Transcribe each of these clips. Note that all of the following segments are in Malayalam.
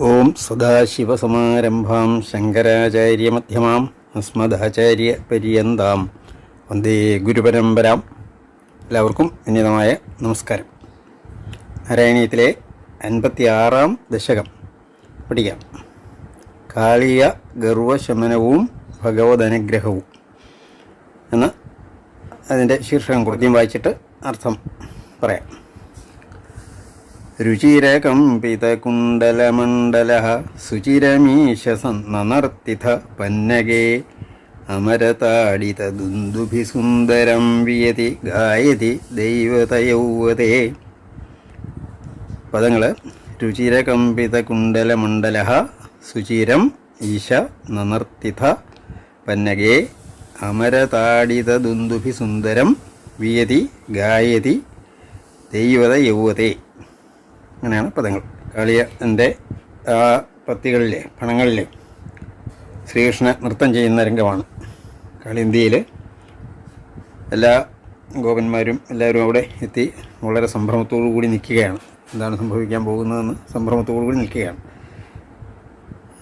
ഓം സദാശിവസമാരംഭാം ശങ്കരാചാര്യമധ്യമാം അസ്മദാചാര്യപര്യന്താം. വന്ദേ ഗുരുപരമ്പരാം. എല്ലാവർക്കും വിനീതമായ നമസ്കാരം. നാരായണീയത്തിലെ അൻപത്തിയാറാം ദശകം. പഠിക്കാം. കാളിയ ഗർവശമനവും ഭഗവതനുഗ്രഹവും എന്ന് അതിന്റെ ശീർഷകം കൃത്യം വായിച്ചിട്ട് അർത്ഥം പറയാം. രുചിരകമ്പിതകുണ്ടലമണ്ഡല സുചിരമീശസന്നർത്തിഥ പന്നകേ അമരതാളിതദുന്ദുഭിസുന്ദരം വിയതി ഗായതി ദൈവതയൗവതേ. പദങ്ങൾ രുചിരകമ്പിതകുണ്ടലമണ്ഡല സുചിരം ഈശ നനർത്തിഥ പന്നകേ അമരതാടിതദുന്ദുഭിസുന്ദരം വിയതി ഗായതി ദൈവത യൗവതേ അങ്ങനെയാണ് പദങ്ങൾ. കാളിയന്റെ ആ പത്തികളിലെ പണങ്ങളിലെ ശ്രീകൃഷ്ണ നൃത്തം ചെയ്യുന്ന രംഗമാണ്. കാളിയന്തിയിൽ എല്ലാ ഗോപന്മാരും എല്ലാവരും അവിടെ എത്തി വളരെ സംഭ്രമത്തോടു കൂടി നിൽക്കുകയാണ്. എന്താണ് സംഭവിക്കാൻ പോകുന്നതെന്ന് സംഭ്രമത്തോടു കൂടി നിൽക്കുകയാണ്.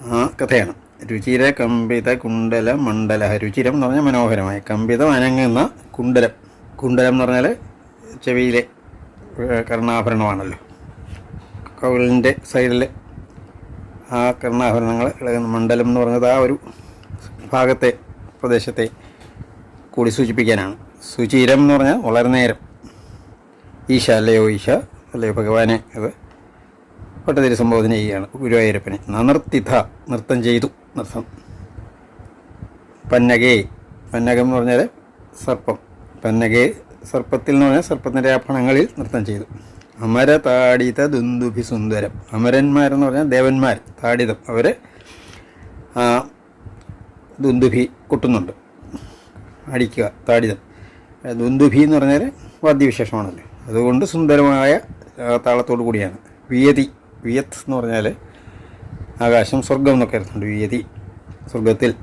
ആ കഥയാണ്. രുചിര കമ്പിത കുണ്ടല മണ്ഡല രുചിരം എന്ന് പറഞ്ഞാൽ മനോഹരമായ കമ്പിതം അനങ്ങുന്ന കുണ്ടലം. കുണ്ടലം എന്ന് പറഞ്ഞാൽ ചെവിയിലെ കർണാഭരണമാണല്ലോ. കവിളിന്റെ സൈഡിലെ ആ കർണാഭരണങ്ങൾ ഇളകുന്ന മണ്ഡലം എന്ന് പറഞ്ഞത് ആ ഒരു ഭാഗത്തെ പ്രദേശത്തെ കൂടി സൂചിപ്പിക്കാനാണ്. സുചിരം എന്ന് പറഞ്ഞാൽ വളരെ നേരം. ഈശ അല്ലയോ ഈശ അല്ലയോ ഭഗവാനെ അത് പട്ടതിരി സംബോധന ചെയ്യുകയാണ് ഗുരുവായൂരപ്പനെ. നനർത്തിഥ നൃത്തം ചെയ്തു നൃത്തം. പന്നകേ പന്നകം എന്ന് പറഞ്ഞാൽ സർപ്പം. പന്നകേ സർപ്പത്തിൽ എന്ന് പറഞ്ഞാൽ സർപ്പത്തിന്റെ ആ ഫണങ്ങളിൽ നൃത്തം ചെയ്തു. അമര താടിത ദുന്ദുഭി സുന്ദരം അമരന്മാരെന്ന് പറഞ്ഞാൽ ദേവന്മാർ താടിതം. അവർ ദുന്ദുഭി കുട്ടുന്നുണ്ട്. അടിക്കുക താടിതം. ദുന്ദുഭി എന്ന് പറഞ്ഞാൽ വാദ്യവിശേഷമാണല്ലോ. അതുകൊണ്ട് സുന്ദരമായ താളത്തോടു കൂടിയാണ്. വിയതി വിയത്ത് എന്ന് പറഞ്ഞാൽ ആകാശം സ്വർഗം എന്നൊക്കെ അർത്ഥമുണ്ട് വിയതി സ്വർഗത്തിൽ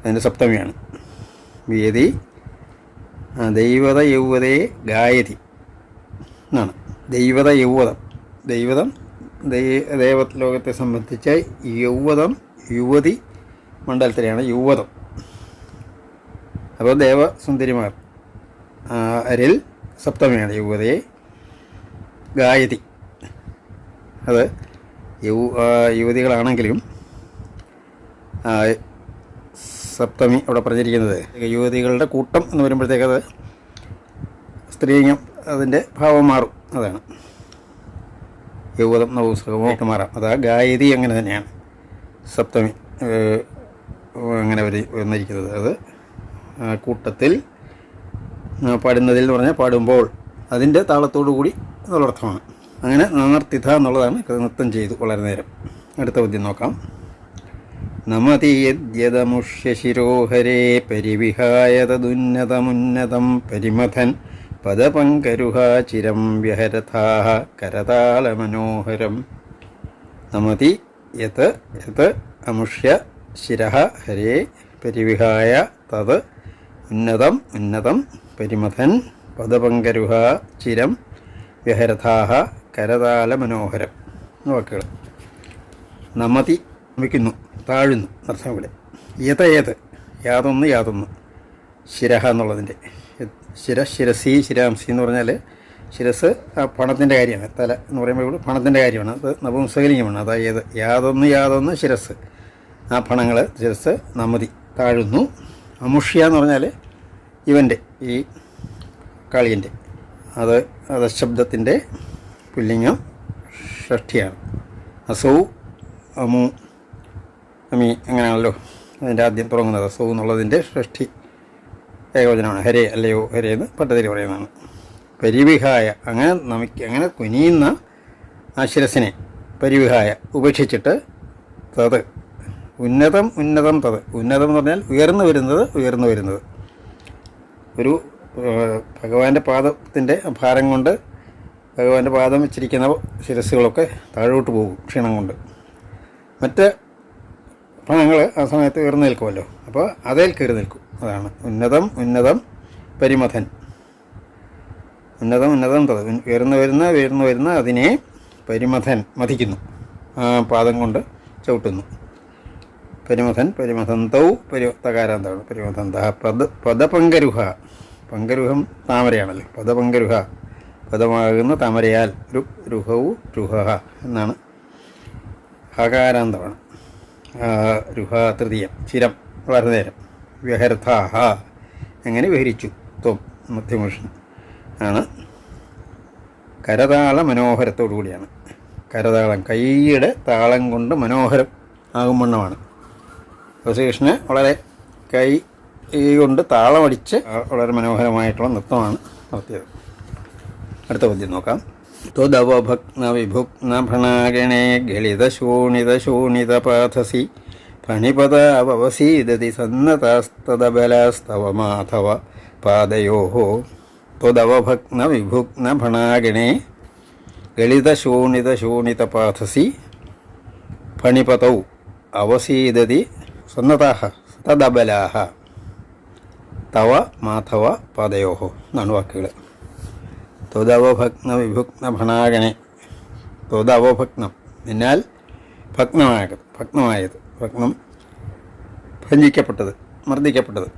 അതിന്റെ സപ്തമിയാണ്. വിയതി ദൈവത യൗവതയെ ഗായതി എന്നാണ്. ദൈവത യൗവതം. ദൈവതം ദൈവ ദേവലോകത്തെ സംബന്ധിച്ച് യൗവതം യുവതി മണ്ഡലത്തിലെയാണ് യുവതം. അപ്പോൾ ദേവസുന്ദരിമാർ അരിൽ സപ്തമിയാണ് യുവതയെ. ഗായതി അത് ആ, യുവതികളാണെങ്കിലും സപ്തമി അവിടെ പറഞ്ഞിരിക്കുന്നത്. യുവതികളുടെ കൂട്ടം എന്ന് വരുമ്പോഴത്തേക്കത് സ്ത്രീലിംഗം അതിന്റെ ഭാവം മാറും. അതാണ്. യൗവതം ഒക്കെ മാറാം അത് ഗായതി അങ്ങനെ തന്നെയാണ്. സപ്തമി അങ്ങനെ വരി വന്നിരിക്കുന്നത്. അത് കൂട്ടത്തിൽ പാടുന്നതിൽ എന്ന് പറഞ്ഞാൽ പാടുമ്പോൾ അതിന്റെ താളത്തോടു കൂടി എന്നുള്ള അർത്ഥമാണ്. അങ്ങനെ നനർത്തിഥ എന്നുള്ളതാണ് നൃത്തം ചെയ്തു വളരെ നേരം. അടുത്ത പദ്യം നോക്കാം. നമതിയദ്യതമുഷ്യശിരോഹരേ പരിവിഹായതുന്നതമുന്നതം പരിമഥൻ പദപങ്കരുഹാചിരം വ്യഹരഥാഹ കരതാളമനോഹരം. നമതി യത് യത് അമുഷ്യ ശിര ഹരേ പരിവിഹായ തത് ഉന്നതം ഉന്നതം പരിമഥൻ പദപങ്കരുഹ ചിരം വ്യഹരഥാഹ കരതാലമനോഹരം വാക്കുകൾ. നമതി വയ്ക്കുന്നു താഴുന്നു നർത്ഥം ഇവിടെ യത് ഏത് യാതൊന്ന് യാതൊന്ന്. ശിരഹ എന്നുള്ളതിന്റെ. ശിര ശിരസി ശിരാംസി എന്ന് പറഞ്ഞാൽ ശിരസ് ആ പണത്തിന്റെ കാര്യമാണ്. തല എന്ന് പറയുമ്പോൾ പണത്തിന്റെ കാര്യമാണ്. അത് നപുംസകലിംഗമാണ്. അതായത് യാതൊന്ന് യാതൊന്ന് ശിരസ്. ആ പണങ്ങൾ ശിരസ് നമതി താഴുന്നു. അമുഷ്യ എന്ന് പറഞ്ഞാൽ ഇവന്റെ ഈ കാളിയന്റെ അത് അധശബ്ദത്തിന്റെ ശബ്ദത്തിന്റെ പുല്ലിംഗം ഷഷ്ടിയാണ് അസൗ അമു അമി അങ്ങനെയാണല്ലോ. അതിന്റെ ആദ്യം തുടങ്ങുന്നത്. അസൗ എന്നുള്ളതിന്റെ ഷഷ്ഠി. ഏകവചനമാണ്. ഹരേ അല്ലയോ ഹരേ എന്ന് പട്ടതിരി പറയുന്നതാണ്. പരിവിഹായ അങ്ങനെ നമിക്ക് അങ്ങനെ കുനിയുന്ന ആ ശിരസിനെ പരിവിഹായ ഉപേക്ഷിച്ചിട്ട് തത്. ഉന്നതം ഉന്നതം തത്. ഉന്നതം എന്ന് പറഞ്ഞാൽ ഉയർന്നു വരുന്നത് ഉയർന്നു വരുന്നത്. ഒരു ഭഗവാന്റെ പാദത്തിന്റെ ഭാരം കൊണ്ട് ഭഗവാന്റെ പാദം വെച്ചിരിക്കുന്ന ശിരസ്സുകളൊക്കെ താഴോട്ട് പോകും ക്ഷീണം കൊണ്ട്. മറ്റ് പണങ്ങൾ ആ സമയത്ത് ഉയർന്നു നിൽക്കുമല്ലോ. അപ്പോൾ അതേൽ കയറി നിൽക്കും. അതാണ്. ഉന്നതം ഉന്നതം പരിമഥൻ. ഉന്നതം ഉന്നതം തത് ഉയർന്നു വരുന്ന ഉയർന്നു വരുന്ന അതിനെ പരിമഥൻ മതിക്കുന്നു പാദം കൊണ്ട് ചവിട്ടുന്നു. പരിമഥൻ പരിമഥന്തൗ പരി തകാരാന്താണ് പരിമഥന്ത പദ പദപങ്കരുഹ. പങ്കരുഹം താമരയാണല്ലോ? പദപങ്കരുഹ. പദമാകുന്ന താമരയാൽ രു രുഹവും രുഹ എന്നാണ്. ഹകാരാന്തമാണ് രുഹ തൃതീയം ചിരം വളരെ നേരം. വ്യഹർത്ഥാഹ എങ്ങനെ വിഹരിച്ചു? ത്വം മധ്യമോഷൻ ആണ്. കരതാള മനോഹരത്തോടു കൂടിയാണ്. കരതാളം കൈയുടെ താളം കൊണ്ട് മനോഹരം ആകും വണ്ണമാണ്. ശ്രീകൃഷ്ണന് വളരെ കൈ ഈ കൊണ്ട് താളമടിച്ച് വളരെ മനോഹരമായിട്ടുള്ള നൃത്തമാണ് നടത്തിയത്. അടുത്ത പദ്യം നോക്കാം. ത്വദവഭഗ്ന വിഭുഗ്ന ഭണാഗണേ ഗളിത ശോണിത ശോണിത പാഥസി ഫണിപത അവസീദതി സന്നതസ്തദബലസ്തവ മാധവ പാദയോ ത്വദവഭഗ്ന വിഭുഗ്ന ഭണാഗണേ ഗളിത ശോണിത ശോണിത പാഥസി ഫണിപതൗ അവസീദതി സന്നതാഹ തദബലാഹ തവ മാധവ പാദയോ എന്നാണ് വാക്കുകൾ ത്വതവഭഗ്ന വിഭുഗ്ന ഭണാഗണെ ത്വതവഭഗ്നം എന്നാൽ ഭഗ്നമായത് ഭഗ്നമായത്. ഭഗ്നം ഭഞ്ജിക്കപ്പെട്ടത് മർദ്ദിക്കപ്പെട്ടത്.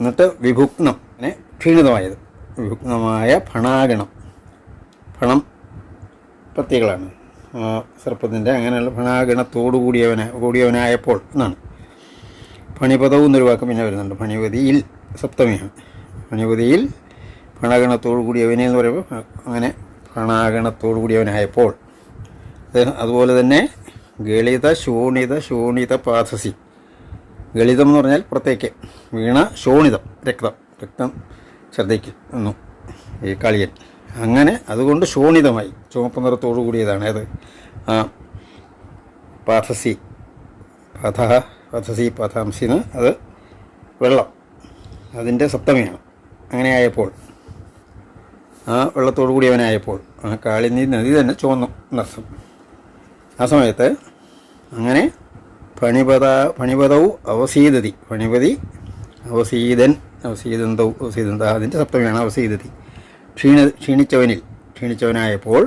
എന്നിട്ട് വിഭുഗ്നം അങ്ങനെ ക്ഷീണിതമായത്. വിഭുഗ്നമായ ഫണാഗണം ഫണം പ്രത്യേകളാണ്. സർപ്പത്തിന്റെ അങ്ങനെയുള്ള ഫണാഗണത്തോടു കൂടിയവന കൂടിയവനായപ്പോൾ എന്നാണ്. ഫണിപദവും എന്നൊരു വാക്ക് പിന്നെ വരുന്നുണ്ട്. ഫണിപതിയിൽ സപ്തമിയാണ്. ഫണിപതിയിൽ ഫണാഗണത്തോടു കൂടിയവനെ എന്ന് പറയുമ്പോൾ അങ്ങനെ ഫണാഗണത്തോടു കൂടിയവനായപ്പോൾ. അദ്ദേഹം അതുപോലെ തന്നെ ഗളിത ശൂണിത ശൂണിത പാഥസി ഗളിതം എന്ന് പറഞ്ഞാൽ പുറത്തേക്ക് വീണ ശോണിതം രക്തം രക്തം ശ്രദ്ധിക്കുന്നു ഈ കളിയൻ അങ്ങനെ അതുകൊണ്ട് ശോണിതമായി ചുവപ്പ് നിറത്തോടു കൂടിയതാണ് അത്. ആ പാഥസി പഥ പഥസി പഥാംസിന്ന് അത് വെള്ളം അതിന്റെ സപ്തമിയാണ്. അങ്ങനെ ആയപ്പോൾ ആ വെള്ളത്തോടു കൂടിയവനായപ്പോൾ ആ കാളിനി നദി തന്നെ ചുവന്നു എന്നർത്ഥം ആ സമയത്ത് അങ്ങനെ പണിപത പണിപതൗ അവസീതതി പണിപതി അവസീതൻ അവസീതന്തൗ അവസീതന്ത അതിന്റെ സപ്തമിയാണ് അവസീതതി ക്ഷീണ ക്ഷീണിച്ചവനിൽ ക്ഷീണിച്ചവനായപ്പോൾ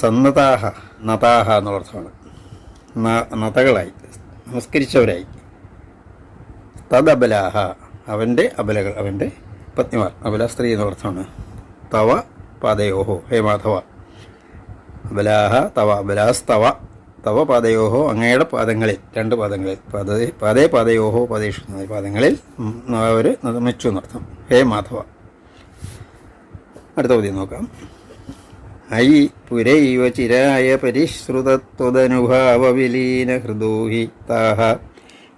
സന്നതാഹ നതാഹ എന്നുള്ള അർത്ഥമാണ് നതകളായി നമസ്കരിച്ചവരായി. തദബലാഹ അവന്റെ അബലകൾ അവന്റെ പത്നിമാർ അബല സ്ത്രീ എന്നുള്ള അർത്ഥമാണ് തവ പാതയോഹോ ഹേ മാധവ. അബലാഹ തവ അബലാസ്തവ. തവ പാതയോഹോ അങ്ങയുടെ പാദങ്ങളിൽ രണ്ട് പാദങ്ങളിൽ പാദ പാദേ പാതയോഹോ പതേഷു പാദങ്ങളിൽ അവർ നിർമ്മിച്ചു എന്നർത്ഥം. ഹേ മാധവ. അടുത്ത പതി നോക്കാം. ഐ പുരൈവ ചിരായ പരിശ്രുതത്വദനുഭാവവിലീന ഹൃദോഹി താഹ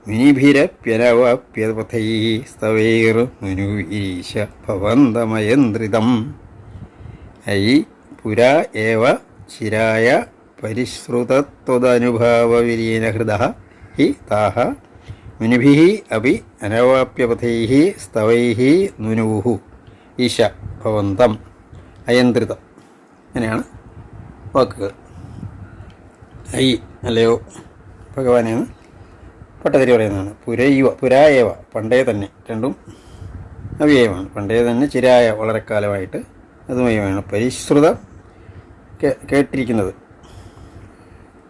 മുനിഭിരപ്യനവാപ്യപഥൈ സ്തവൈർ മുനുവീശ ഭവന്തമയന്ത്രിതം. ഐ പുരാ ഏവ ചിരായ പരിശ്രുതത്വദനുഭാവവിലീനഹൃദ ഹി താഹ മുനിഭിः अपि अनवाप्यपथैः स्तवैः നുനുः ഈശ ഭവന്തം അയന്ത്രിതം അങ്ങനെയാണ് വാക്കുകൾ ഐ അല്ലയോ ഭഗവാനെന്ന് പട്ടതിരി പറയുന്നതാണ് പുരയുവ പുരായവ പണ്ടേ തന്നെ രണ്ടും അവ്യയമാണ് പണ്ടേ തന്നെ ചിരായ വളരെ കാലമായിട്ട് അതുമയമാണ് പരിശ്രുതം കേ- കേട്ടിരിക്കുന്നത്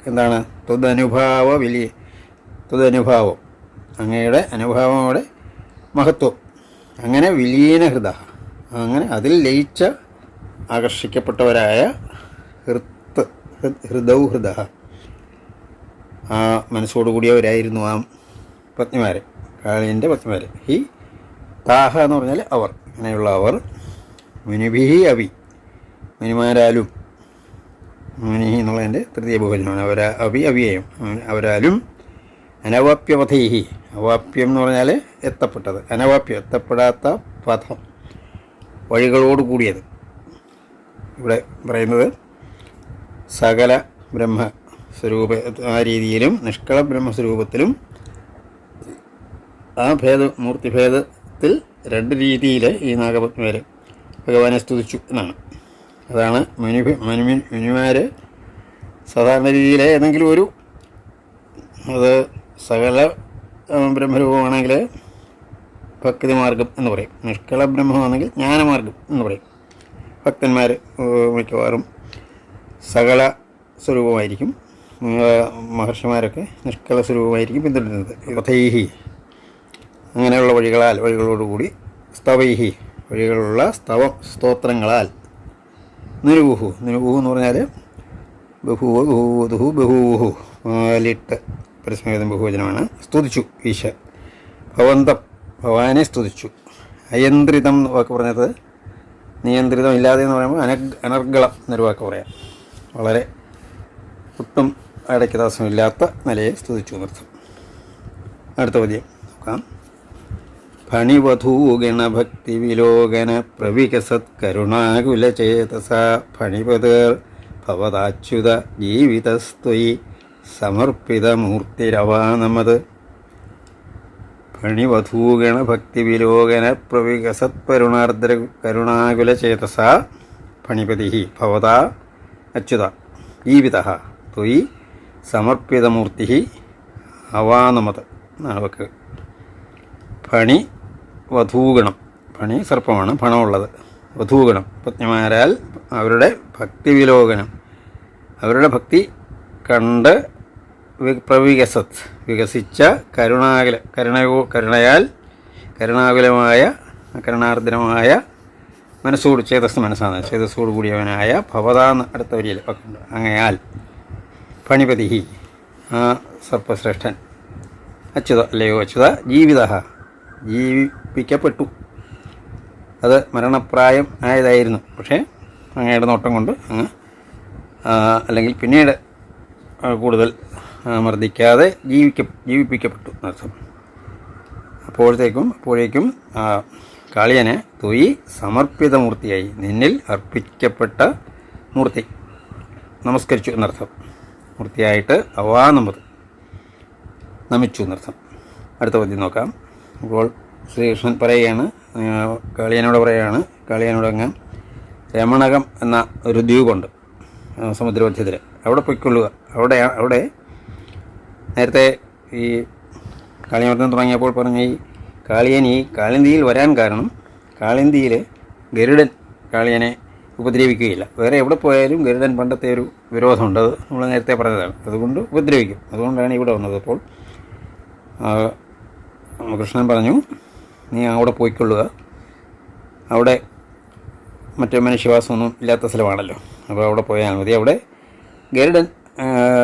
എന്താണ്? ത്വദനുഭാവ വലിയ ത്വദനുഭാവം. അങ്ങയുടെ അനുഭാവങ്ങളുടെ മഹത്വം. അങ്ങനെ വിലീന ഹൃദ അങ്ങനെ അതിൽ ലയിച്ച ആകർഷിക്കപ്പെട്ടവരായ ഹൃത്ത് ഹൃദൗ ഹൃദ ആ മനസ്സോടുകൂടിയവരായിരുന്നു ആ പത്നിമാർ കാളിന്റെ പത്നിമാർ ഹി താഹ എന്ന് പറഞ്ഞാൽ അവർ. അങ്ങനെയുള്ള അവർ. മുനിഭിഹി അവി മുനിമാരാലും മുനി എന്നുള്ളതിന്റെ തൃതീയ ബഹുവചനമാണ്. അവര അഭി അവിയേയം. അവരാലും അനവാപ്യപഥൈഹി അവാപ്യം എന്ന് പറഞ്ഞാൽ എത്തപ്പെട്ടത്. അനവാപ്യം എത്തപ്പെടാത്ത പഥം വഴികളോട് കൂടിയത്. ഇവിടെ പറയുന്നത് സകല ബ്രഹ്മ സ്വരൂപ ആ രീതിയിലും നിഷ്കള ബ്രഹ്മസ്വരൂപത്തിലും ആ ഭേദ മൂർത്തിഭേദത്തിൽ രണ്ട് രീതിയിൽ ഈ നാഗപത്മേര് ഭഗവാനെ സ്തുതിച്ചു എന്നാണ്. അതാണ് മുനി മുനി മുനിമാർ സാധാരണ രീതിയിൽ ഏതെങ്കിലും ഒരു അത് സകല ബ്രഹ്മരൂപമാണെങ്കിൽ ഭക്തി മാർഗം എന്ന് പറയും. നിഷ്കള ബ്രഹ്മമാണെങ്കിൽ ജ്ഞാനമാർഗം എന്ന് പറയും. ഭക്തന്മാർ മിക്കവാറും സകല സ്വരൂപമായിരിക്കും. മഹർഷിമാരൊക്കെ നിഷ്കള സ്വരൂപമായിരിക്കും പിന്തുടരുന്നത്. യുവതൈഹി അങ്ങനെയുള്ള വഴികളാൽ വഴികളോടുകൂടി സ്തവൈഹി. വഴികളുള്ള സ്തവം സ്തോത്രങ്ങളാൽ. നിരുവുഹു. നിരുവുഹു എന്ന് പറഞ്ഞാൽ ബഹുവ ബഹൂതുഹു ബഹുവുഹു. നാലിട്ട് പരസ്മേതം ബഹുവചനമാണ്. സ്തുതിച്ചു ഈശ. ഭവന്തം. ഭവാനെ സ്തുതിച്ചു. അയന്ത്രിതം എന്ന് വാക്ക് പറഞ്ഞത് നിയന്ത്രിതം ഇല്ലാതെ എന്ന് പറയുമ്പോൾ അനഗ് അനർഗളം എന്നൊരു വാക്ക് പറയാം. വളരെ ഒട്ടും ഇടയ്ക്ക് തടസ്സമില്ലാത്ത നിലയെ സ്തുതിച്ചു നിർത്തും അടുത്ത പതിയെ നോക്കാം. ഫണിവധൂഗണഭക്തി പ്രവികസത്കരുണാകുലചേതസ പ്രവികസത് കരുണാകുലചേതസ ഫണിപതേർ ഭവതാച്യുത ജീവിതസ്ത്വയി സമർപ്പിതമൂർത്തിരവാനമത് ഫണിവധൂഗണഭക്തിവിലോകന പ്രവികസത്പരുണാർദ്ര കരുണാകുലചേതസ ഫണിപതി ഭവത അച്യുത ജീവിത ത്വയി സമർപ്പിതമൂർത്തി അവാനമത് എന്നാണ് വാക്ക്. ഫണി വധൂഗണം. പണി സർപ്പമാണ് പണമുള്ളത്. വധൂഗണം. പത്നിമാരാൽ അവരുടെ ഭക്തി വിലോകനം. അവരുടെ ഭക്തി കണ്ട് പ്രവികസത്. വികസിച്ച കരുണാകുല കരുണയോ കരുണയാൽ കരുണാകുലമായ കരുണാർദ്രമായ മനസ്സോട് ചേതസ് മനസ്സാണ്. ചേതസ്സോട് കൂടിയവനായ ഭവതാന്ന് അടുത്ത വരിയിൽ പക്കുണ്ട് അങ്ങയാൽ പണിപതി ആ സർപ്പശ്രേഷ്ഠൻ. അച്യുത അല്ലയോ അച്യുത ജീവിത ജീവിപ്പിക്കപ്പെട്ടു അത് മരണപ്രായം ആയതായിരുന്നു. പക്ഷേ അങ്ങയുടെ നോട്ടം കൊണ്ട് അങ്ങ് അല്ലെങ്കിൽ പിന്നീട് കൂടുതൽ മർദ്ദിക്കാതെ ജീവിക്ക ജീവിപ്പിക്കപ്പെട്ടു എന്നർത്ഥം അപ്പോഴത്തേക്കും അപ്പോഴേക്കും കാളിയനെ തൊയി സമർപ്പിത മൂർത്തിയായി നിന്നിൽ അർപ്പിക്കപ്പെട്ട മൂർത്തി. നമസ്കരിച്ചു എന്നർത്ഥം. മൂർത്തിയായിട്ട് അവാനമത് നമിച്ചു എന്നർത്ഥം. അടുത്ത പദ്യം നോക്കാം. അപ്പോൾ ശ്രീകൃഷ്ണൻ പറയുകയാണ് കാളിയനോട് പറയുകയാണ് കാളിയനോട് അങ്ങ് രമണകം എന്ന ഒരു ദ്വീപുണ്ട് സമുദ്രമധ്യത്തിൽ അവിടെ പൊയ്ക്കൊള്ളുക. അവിടെ അവിടെ നേരത്തെ ഈ കാളിയമർദ്ദം തുടങ്ങിയപ്പോൾ പറഞ്ഞ ഈ കാളിയൻ ഈ കാളിന്തിയിൽ വരാൻ കാരണം കാളിന്തിയിൽ ഗരുഡൻ കാളിയനെ ഉപദ്രവിക്കുകയില്ല. വേറെ എവിടെ പോയാലും ഗരുഡൻ പണ്ടത്തെ ഒരു വിരോധമുണ്ട്. അത് നമ്മൾ നേരത്തെ പറഞ്ഞതാണ്. അതുകൊണ്ട് ഉപദ്രവിക്കും. അതുകൊണ്ടാണ് ഇവിടെ വന്നത് അപ്പോൾ കൃഷ്ണൻ പറഞ്ഞു നീ അവിടെ പോയിക്കൊള്ളുക. അവിടെ മറ്റു മനുഷ്യവാസമൊന്നും ഇല്ലാത്ത സ്ഥലമാണല്ലോ. അപ്പോൾ അവിടെ പോയാൽ മതി. അവിടെ ഗരുഡൻ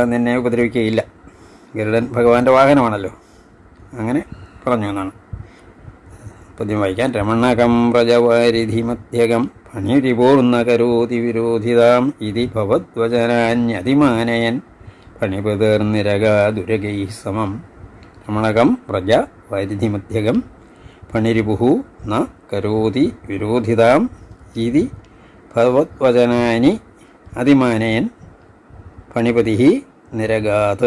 നിന്നെ ഉപദ്രവിക്കുകയില്ല. ഗരുഡൻ ഭഗവാന്റെ വാഹനമാണല്ലോ. അങ്ങനെ പറഞ്ഞു എന്നാണ്. പദ്യം വായിക്കാൻ. രമണകം പ്രജവാരിധി മധ്യകം കരോതി വിരോധിതാം ഇതി ഭവദ്വചനാന്യതിമാനയൻ. ഫണിപതേർനിരകാതുരകൈ സമം. രമണകം പ്രജ വാരിധി മധ്യകം ഫണിരിപുഹു ന കരോതി വിരോധിതാം ഇതി ഭഗവത്വചനാനി അതിമാനയൻ ഫണിപതി നിരഗാത്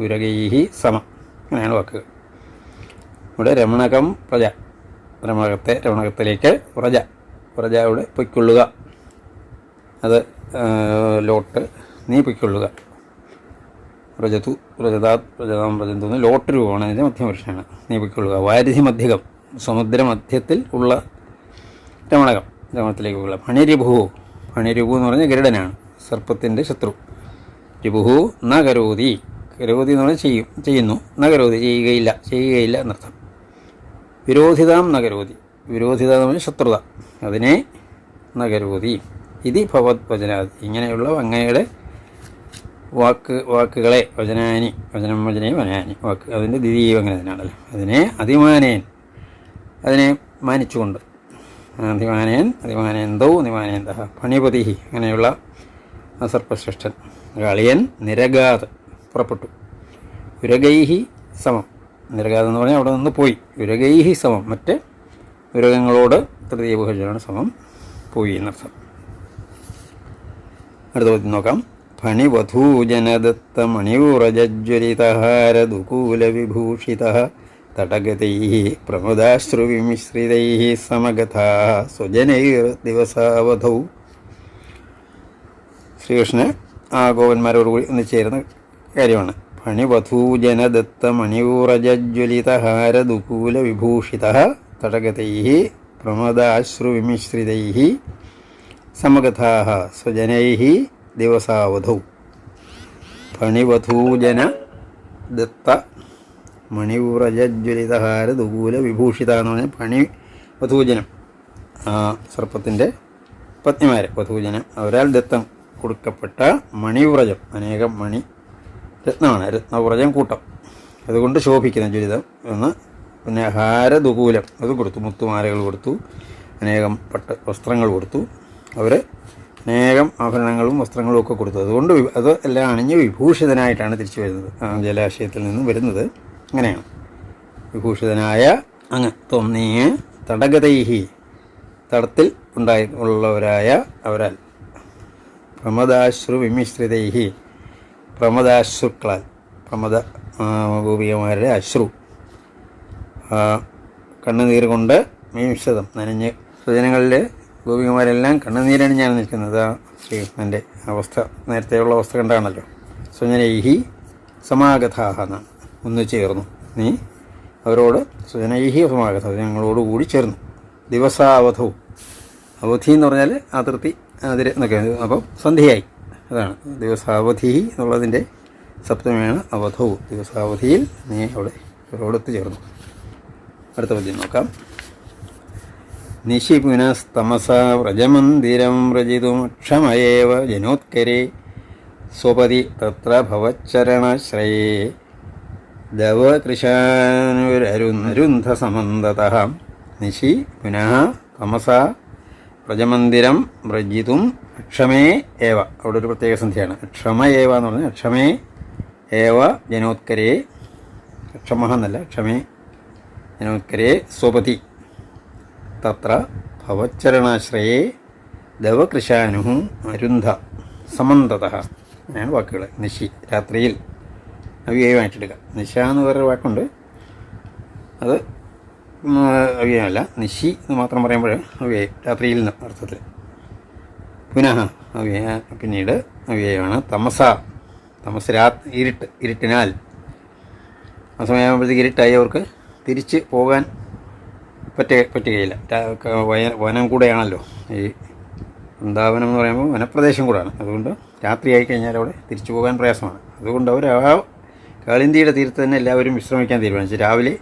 ഉരകൈ സമ. അങ്ങനെയാണ് വാക്കുകൾ ഇവിടെ രമണകം പ്രജ. രമണകത്തെ രമണകത്തിലേക്ക് പ്രജ. പ്രജയുടെ പൊയ്ക്കൊള്ളുക. അത് ലോട്ട് നീ പൊയ്ക്കൊള്ളുക. പ്രജതു പ്രജതാ പ്രജതാം പ്രജന്തു എന്ന് ലോട്ട് രൂപമാണ്. അതിന്റെ മധ്യപുരുഷനാണ് നീ പൊയ്ക്കൊള്ളുക. വാരിധി മധ്യകം. സമുദ്ര മധ്യത്തിൽ ഉള്ള രമണകം രമണത്തിലേക്ക് പോകുക ഫണിരിഭു ഫണിരിഭു എന്ന് പറഞ്ഞാൽ ഗരുഡനാണ് സർപ്പത്തിന്റെ ശത്രു. രിഭു ന കരോതി കരോതി എന്ന് പറഞ്ഞാൽ ചെയ്യും ചെയ്യുന്നു. ന കരോതി ചെയ്യുകയില്ല ചെയ്യുകയില്ല എന്നർത്ഥം. വിരോധിതാം നഗരോതി വിരോധിത എന്ന് പറഞ്ഞാൽ ശത്രുത. അതിനെ നഗരോതി. ഇതി ഭഗവത് വചനാതി ഇങ്ങനെയുള്ള അങ്ങയുടെ വാക്ക് വാക്കുകളെ വചനാനി വചനം വചനേ വനാനി. വാക്ക് അതിന്റെ ദ്വിതീയം അങ്ങനെ തന്നെയാണല്ലോ അതിനെ അതിമാനേൻ അതിനെ മാനിച്ചുകൊണ്ട്. അതിമാനയൻ അതിമാനയന്തോ നിമാനയന്ത ഫണിപതി അങ്ങനെയുള്ള സർപ്പശ്രേഷ്ഠൻ. കളിയൻ നിരഗാത് പുറപ്പെട്ടു. ഉരഗൈഹി സമം. നിരഗാത് എന്ന് പറഞ്ഞാൽ അവിടെ നിന്ന് പോയി. ഉരഗൈഹി സമം. മറ്റ് ഉരഗങ്ങളോട് തൃതീയ ബഹുജനാണ് സമം. പോയി എന്നർത്ഥം. അടുത്ത പദ്യം നോക്കാം. ഫണിവധൂജനദത്ത മണിപൂറജ്വലിതഹാരദുകൂലവിഭൂഷിത തടഗതൈ പ്രമുദാശ്രുവിമിശ്രിതൈ സമഗതാ സ്വജനൈർ ദിവസാവധൗ ശ്രീകൃഷ്ണൻ ആ ഗോപന്മാരോടുകൂടി ഒന്നിച്ചേരുന്ന കാര്യമാണ്. ഫണിവധൂജനദത്ത മണിപൂറജ്വലിതഹാരദുകൂലവിഭൂഷിത തടഗതൈ പ്രമദാശ്രുവിമിശ്രിതൈ സമഗതാ സ്വജനൈ ദിവസാവധൗ. ഫണിവധൂജന ദത്ത മണിവ്രജജ്വലിതഹാര ദുകൂല വിഭൂഷിത എന്ന് പറഞ്ഞാൽ പണി വധൂജനം. ആ സർപ്പത്തിന്റെ പത്നിമാർ വധൂജനം. അവരാൽ ദത്തം കൊടുക്കപ്പെട്ട മണിവ്രജം. അനേകം മണി രത്നമാണ്. രത്നവ്രജം കൂട്ടം. അതുകൊണ്ട് ശോഭിക്കുന്ന ജ്വലിതം എന്ന് പിന്നെ ഹാരദുകൂലം. അത് കൊടുത്തു. മുത്തുമാലകൾ കൊടുത്തു. അനേകം പട്ട് വസ്ത്രങ്ങൾ കൊടുത്തു. അവർ അനേകം ആഭരണങ്ങളും വസ്ത്രങ്ങളും ഒക്കെ കൊടുത്തു. അതുകൊണ്ട് അത് എല്ലാം അണിഞ്ഞ് വിഭൂഷിതനായിട്ടാണ് തിരിച്ചു വരുന്നത്. ജലാശയത്തിൽ നിന്നും വരുന്നത്. അങ്ങനെയാണ്. വിഭൂഷിതനായ അങ്ങ്. തോന്നിയ തടഗതൈഹി. തടത്തിൽ ഉണ്ടായി ഉള്ളവരായ അവരാൽ. പ്രമദാശ്രു വിമിശ്രിതൈഹി പ്രമദാശ്രുക്കളാൽ. പ്രമദ ഗോപികമാരുടെ അശ്രു. കണ്ണുനീർ കൊണ്ട് മീംശതം നനഞ്ഞ്. സ്വജനങ്ങളിൽ ഗോപികമാരെല്ലാം കണ്ണുനീരാണ് ഞാൻ നിൽക്കുന്നത്. ആ ശ്രീകൃഷ്ണന്റെ അവസ്ഥ. നേരത്തെയുള്ള അവസ്ഥ കണ്ടാണല്ലോ. സ്വജനൈഹി സമാഗതാഹ എന്നാണ്. ഒന്ന് ചേർന്നു. നീ അവരോട് സുജനൈഹി സമാഗത ഞങ്ങളോട് കൂടി ചേർന്നു. ദിവസാവധവും അവധി എന്ന് പറഞ്ഞാൽ അതിർത്തി അതിര് എന്നൊക്കെ. അപ്പം സന്ധ്യയായി. അതാണ്. ദിവസാവധി എന്നുള്ളതിന്റെ സപ്തമയാണ് അവധവും ദിവസാവധിയിൽ നീ അവിടെ അവരോടൊത്ത് ചേർന്നു. അടുത്ത പദ്യം നോക്കാം. നിശി പുനസ്തമസ വ്രജമന്ദിരം വ്രജിതുമക്ഷമയേവ ജനോത്കരെ സ്വപതി തത്ര ഭവച്ചരണശ്രയേ ദവകൃശാനുരരുന്ധസമന്തത നിശി പുനഃ തമസ വ്രജമന്ദിരം വ്രജിതും അക്ഷമേ ഏവ. അവിടെ ഒരു പ്രത്യേക സന്ധ്യയാണ് അക്ഷമ ഏവ എന്ന് പറഞ്ഞാൽ അക്ഷമേ ഏവ ജനോത്കരേ അക്ഷമ എന്നല്ല അക്ഷമേ ജനോത്കരേ സ്വപതി. തത്ര ഭവച്ചരണാശ്രയേ ദവകൃശാനു അരുന്ധ. സമന്തത. അങ്ങനെയാണ് വാക്കുകൾ നിശി രാത്രിയിൽ. അവ്യയമായിട്ടെടുക്കുക നിശ എന്ന് വേറൊരു വാക്കുണ്ട്. അത് അവ്യയമല്ല നിശി എന്ന് മാത്രം പറയുമ്പോൾ അവ്യയം രാത്രിയിൽ നിന്ന് അർത്ഥത്തിൽ പുനഃ അവ്യയ പിന്നീട് അവ്യയമാണ് തമസ. തമസ രാ ഇരുട്ട് ഇരുട്ടിനാൽ. ആ സമയമാകുമ്പോഴത്തേക്ക് ഇരുട്ടായി അവർക്ക് തിരിച്ച് പോകാൻ പറ്റ പറ്റുകയില്ല. വനം കൂടെയാണല്ലോ. ഈ വൃന്ദാവനം എന്ന് പറയുമ്പോൾ വനപ്രദേശം കൂടാണ്. അതുകൊണ്ട് രാത്രിയായി കഴിഞ്ഞാൽ അവിടെ തിരിച്ചു പോകാൻ പ്രയാസമാണ്. അതുകൊണ്ട് അവർ ആ കാളിന്തിയുടെ തീരത്ത് തന്നെ എല്ലാവരും വിശ്രമിക്കാൻ തീരുമാനിച്ചു. രാവിലെ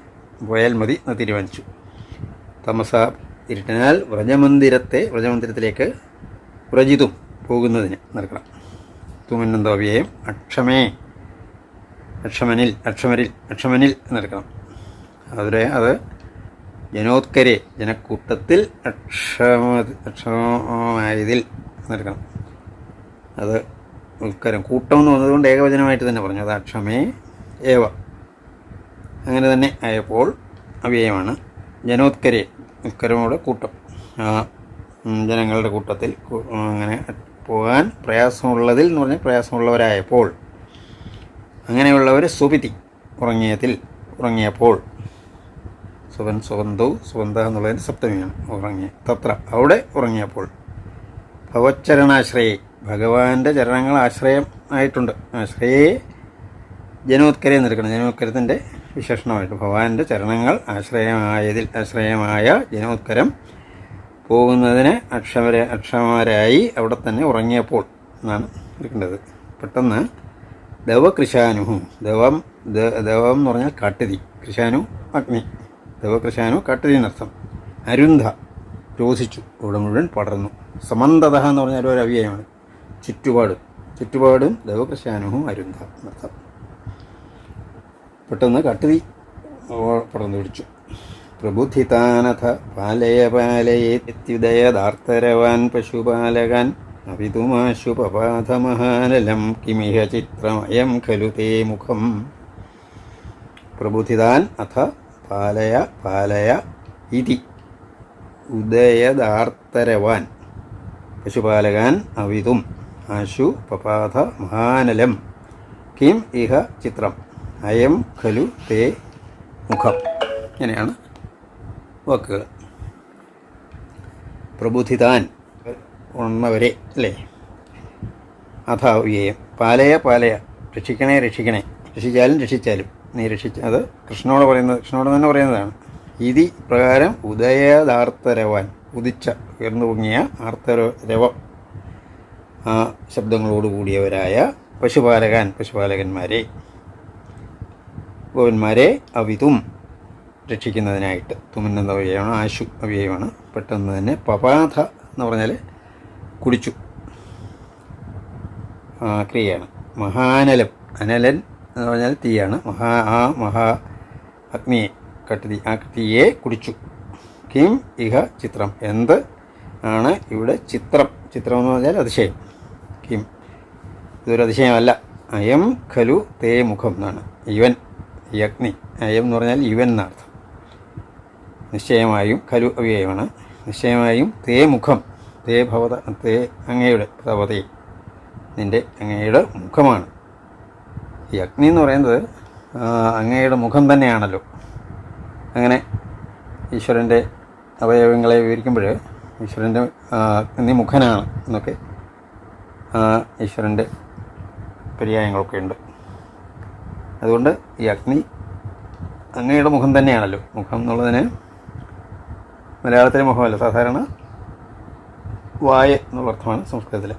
പോയാൽ മതി എന്ന് തീരുമാനിച്ചു. തമസ ഇരുട്ടിനാൽ വ്രജമന്ദിരത്തെ വ്രജമന്ദിരത്തിലേക്ക് വ്രജിതും പോകുന്നതിന് നിർക്കണം തുമന്നെന്തോ വ്യയം അക്ഷമേ അക്ഷമനിൽ അക്ഷമരിൽ അക്ഷമനിൽ എന്നെടുക്കണം അവരെ അത് ജനോത്കരെ ജനക്കൂട്ടത്തിൽ അക്ഷമ അക്ഷമമായതിൽ എന്നെടുക്കണം അത് ഉത്കരം. കൂട്ടം എന്ന് വന്നതുകൊണ്ട് ഏകവചനമായിട്ട് തന്നെ പറഞ്ഞു. അത് അക്ഷമേ ഏവ. അങ്ങനെ തന്നെ ആയപ്പോൾ അവ്യയമാണ്. ജനോത്കരെ ഉത്കരമോടെ കൂട്ടം. ജനങ്ങളുടെ കൂട്ടത്തിൽ അങ്ങനെ പോകാൻ പ്രയാസമുള്ളതിൽ എന്ന് പറഞ്ഞാൽ പ്രയാസമുള്ളവരായപ്പോൾ അങ്ങനെയുള്ളവർ സുപിതി ഉറങ്ങിയതിൽ ഉറങ്ങിയപ്പോൾ സുവൻ സുഗന്ധു സുഗന്ധ എന്നുള്ളതിന് സപ്തമിയാണ് ഉറങ്ങിയ തത്ര അവിടെ ഉറങ്ങിയപ്പോൾ. ഭവചരണാശ്രയേ ഭഗവാന്റെ ചരണങ്ങൾ ആശ്രയം ആയിട്ടുണ്ട്. ആശ്രയെ ജനോത്കരെ നിൽക്കണം ജനോത്കരത്തിന്റെ വിശേഷണമായിട്ട് ഭഗവാന്റെ ചരണങ്ങൾ ആശ്രയമായതിൽ ആശ്രയമായ ജനോത്കരം പോകുന്നതിന് അക്ഷമര അക്ഷമരായി അവിടെ തന്നെ ഉറങ്ങിയപ്പോൾ എന്നാണ് എടുക്കേണ്ടത് പെട്ടെന്ന് ദവം ദ- ദവം എന്ന് പറഞ്ഞാൽ കാട്ടുതി കൃശാനു അഗ്നി. ദവകൃശാനു കാട്ടുതി എന്നർത്ഥം. അരുന്ധ രോസിച്ചു ഇവിടെ മുഴുവൻ പടർന്നു. സമന്തത എന്ന് പറഞ്ഞാൽ ഒരു അവ്യയമാണ് ചുറ്റുപാട് ചുറ്റുപാടും ദവകൃശാനുഹു അരുന്ധ എന്നർത്ഥം. പെട്ടെന്ന് കാട്ടുതീ പടർന്നു പിടിച്ചു. പ്രബുദ്ധിതാനഥ പാലയ പാലയേത്യുദയദാർത്തരവാൻ പശുപാലകൻ അവിതുമാശു പപാധമഹാനലം കിമിഹ ചിത്രമയം ഖലു തേ മുഖം. പ്രബുദ്ധിതാൻ അഥ പാലയ പാലയ ഇതി ഉദയദാർത്തരവാൻ പശുപാലകാൻ അവിതും ആശു പപാധ മഹാനലം കിം ഇഹ ചിത്രം. അയം ഖലു തേ മുഖം ഇങ്ങനെയാണ് വാക്കുകൾ. പ്രബുദ്ധിതാൻ ഉണർന്നവരെ അല്ലേ? അഥാ വ്യയം. പാലയ പാലയ. രക്ഷിക്കണേ രക്ഷിക്കണേ. രക്ഷിച്ചാലും രക്ഷിച്ചാലും. നീ രക്ഷിച്ച അത് കൃഷ്ണനോട് പറയുന്നത് കൃഷ്ണനോട് തന്നെ പറയുന്നതാണ്. ഇതി പ്രകാരം ഉദയദാർത്തരവാൻ ഉദിച്ച ഉയർന്നു പൊങ്ങിയ ആർത്തര രവം ആ ശബ്ദങ്ങളോട് കൂടിയവരായ പശുപാലകൻ പശുപാലകന്മാരെ. ഗോവന്മാരെ അവിതും രക്ഷിക്കുന്നതിനായിട്ട് തുമ്മുന്ന അവയവമാണ് ആശു അവയവമാണ് പെട്ടെന്ന് തന്നെ പപാധ എന്ന് പറഞ്ഞാൽ കുടിച്ചു. ക്രിയയാണ്. മഹാനലം അനലൻ എന്ന് പറഞ്ഞാൽ തീയാണ്. മഹാ ആ മഹാ അഗ്നിയെ കട്ടുതീ ആ തീയെ കുടിച്ചു. കിം ഇഹ ചിത്രം. എന്ത് ആണ് ഇവിടെ ചിത്രം? ചിത്രം എന്ന് പറഞ്ഞാൽ അതിശയം. കിം. ഇതൊരു അതിശയമല്ല. അയം ഖലു തേ മുഖം എന്നാണ്. ഇവൻ ഈ അഗ്നി അയം എന്ന് പറഞ്ഞാൽ ഇവൻ എന്നർത്ഥം. നിശ്ചയമായും കലു അവ്യയമാണ്. നിശ്ചയമായും തേ മുഖം തേ ഭവത തേ അങ്ങയുടെ ഭവതേ നിന്റെ അങ്ങയുടെ മുഖമാണ്. യഗ്നി എന്ന് പറയുന്നത് അങ്ങയുടെ മുഖം തന്നെയാണല്ലോ. അങ്ങനെ ഈശ്വരന്റെ അവയവങ്ങളെ വിവരിക്കുമ്പോൾ ഈശ്വരന്റെ നീ മുഖനാണ് എന്നൊക്കെ ഈശ്വരന്റെ പര്യായങ്ങളൊക്കെ ഉണ്ട്. അതുകൊണ്ട് ഈ അഗ്നി അങ്ങയുടെ മുഖം തന്നെയാണല്ലോ. മുഖം എന്നുള്ളതിന് മലയാളത്തിലെ മുഖമല്ല സാധാരണ വായ എന്നുള്ള അർത്ഥമാണ് സംസ്കൃതത്തിൽ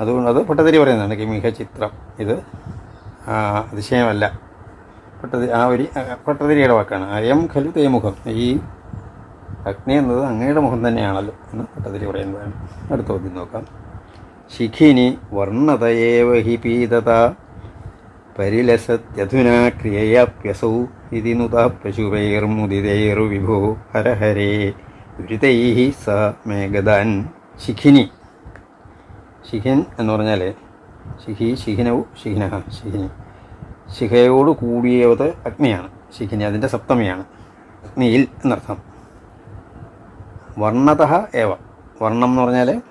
അതുകൊണ്ട് അത് പട്ടതിരി പറയുന്നതാണ് കിമിഹ ചിത്രം. ഇത് അതിശയമല്ല. പട്ടതി ആ ഒരു പട്ടതിരിയുടെ വാക്കാണ്. അയം ഖലു തേ മുഖം. ഈ അഗ്നി എന്നത് അങ്ങയുടെ മുഖം തന്നെയാണല്ലോ എന്ന് പട്ടതിരി പറയുന്നതാണ്. അടുത്ത ചോദ്യം നോക്കാം. ശിഖിനി വർണതയേവ ഹി പീതത. പരിലസത്യധുനാ ക്രിയയാപ്യസൗ ഇതി നുത പശുവൈർമുദിതൈർവിഭോ ഹരഹരേ. ദുരിതൈ സ മേഘദാൻ ശിഖിനി. ശിഖൻ എന്ന് പറഞ്ഞാൽ ശിഖി ശിഖിനവും ശിഖിന ശിഖിനി. ശിഖയോട് കൂടിയത് അഗ്നിയാണ്. ശിഖിനി അതിന്റെ സപ്തമിയാണ്. അഗ്നിയിൽ എന്നർത്ഥം. വർണത ഏവ? വർണം എന്ന് പറഞ്ഞാൽ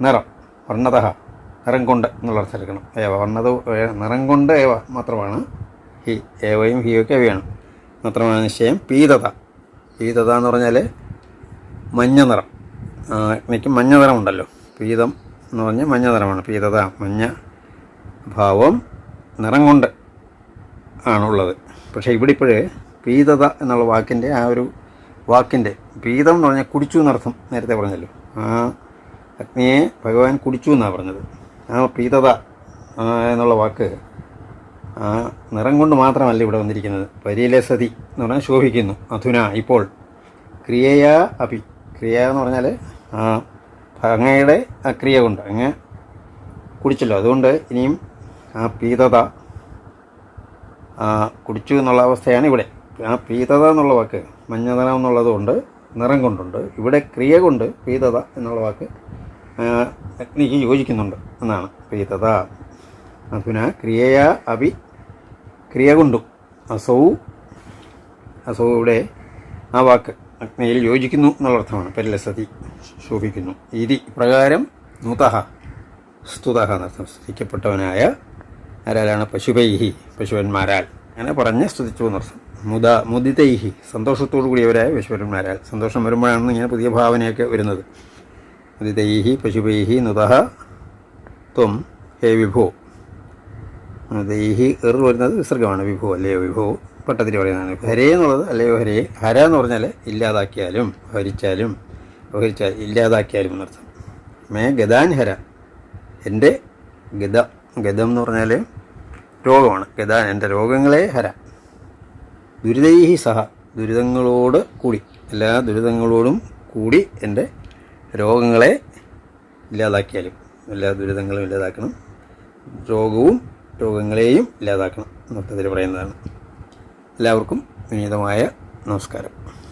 നിറം. വർണത നിറം കൊണ്ട് എന്നുള്ള അർത്ഥം എടുക്കണം. ഏവ വർണത നിറം കൊണ്ട് ഏവ മാത്രമാണ്. ഹി ഏവയും ഹിയൊക്കെ അവയാണ്. മാത്രമാണ് നിശ്ചയം. പീതത. പീതത എന്ന് പറഞ്ഞാൽ മഞ്ഞ നിറം. അഗ്നിക്ക് മഞ്ഞ നിറമുണ്ടല്ലോ. പീതം എന്ന് പറഞ്ഞാൽ മഞ്ഞ നിറമാണ്. പീതത മഞ്ഞ ഭാവം നിറം കൊണ്ട് ആണുള്ളത്. പക്ഷേ ഇവിടെ ഇപ്പോഴേ പീതത എന്നുള്ള വാക്കിന്റെ ആ ഒരു വാക്കിന്റെ പീതം എന്ന് പറഞ്ഞാൽ കുടിച്ചു എന്നർത്ഥം നേരത്തെ പറഞ്ഞല്ലോ. ആ അഗ്നിയെ ഭഗവാൻ കുടിച്ചു എന്നാണ് പറഞ്ഞത്. ആ പീതത എന്നുള്ള വാക്ക് ആ നിറം കൊണ്ട് മാത്രമല്ല ഇവിടെ വന്നിരിക്കുന്നത്. പരിലസതി എന്ന് പറഞ്ഞാൽ ശോഭിക്കുന്നു. അധുന ഇപ്പോൾ. ക്രിയയാ അപി ക്രിയ എന്ന് പറഞ്ഞാൽ അങ്ങയുടെ ആ ക്രിയ കൊണ്ട്. അങ്ങ് കുടിച്ചല്ലോ. അതുകൊണ്ട് ഇനിയും ആ പീതത കുടിച്ചു എന്നുള്ള അവസ്ഥയാണ് ഇവിടെ. ആ പീതത എന്നുള്ള വാക്ക് മഞ്ഞ നിറം എന്നുള്ളത് കൊണ്ട് നിറം കൊണ്ടുണ്ട്. ഇവിടെ ക്രിയ കൊണ്ട് പീതത എന്നുള്ള വാക്ക് അഗ്നിക്ക് യോജിക്കുന്നുണ്ട് എന്നാണ് പ്രീതത. അധുന ക്രിയയ അഭി ക്രിയ കൊണ്ടും. അസൗ അസൗ ഇവിടെ ആ വാക്ക് അഗ്നിയിൽ യോജിക്കുന്നു എന്നുള്ള അർത്ഥമാണ് പരിലസതി ശോഭിക്കുന്നു. ഇതി പ്രകാരം നൂതഹ സ്തുതഹ എന്നർത്ഥം. സ്തുതിക്കപ്പെട്ടവനായ ആരാലാണ്? പശുപൈഹി പശുവന്മാരാൽ. അങ്ങനെ പറഞ്ഞ് സ്തുതിച്ചു എന്നർത്ഥം. മുദ മുദിതൈഹി സന്തോഷത്തോടു കൂടിയവരായ പശുവന്മാരാൽ. സന്തോഷം വരുമ്പോഴാണ് ഇങ്ങനെ പുതിയ ഭാവനയൊക്കെ വരുന്നത്. മുദിതൈഹി പശുപൈ നുതഹ ത്വം. ഹേ വിഭോ. ദൈഹി എറ് വരുന്നത് വിസർഗമാണ്. വിഭോ അല്ലയോ വിഭോ. പട്ടത്തിൽ പറയുന്നതാണ്. ഹരേ എന്നുള്ളത് അല്ലയോ ഹരേ. ഹര എന്ന് പറഞ്ഞാൽ ഇല്ലാതാക്കിയാലും ഹരിച്ചാലും ഹരിച്ചാൽ ഇല്ലാതാക്കിയാലും എന്നർത്ഥം. മേ ഗതാൻ ഹര. എന്റെ ഗത ഗതം എന്ന് പറഞ്ഞാൽ രോഗമാണ്. ഗതാൻ എന്റെ രോഗങ്ങളെ ഹര. ദുരിതൈഹി സഹ. ദുരിതങ്ങളോട് കൂടി. എല്ലാ ദുരിതങ്ങളോടും കൂടി എന്റെ രോഗങ്ങളെ ഇല്ലാതാക്കിയാലും എല്ലാ ദുരിതങ്ങളും ഇല്ലാതാക്കണം. രോഗവും രോഗങ്ങളെയും ഇല്ലാതാക്കണം എന്നൊക്കെ പറയുന്നതാണ്. എല്ലാവർക്കും വിനീതമായ നമസ്കാരം.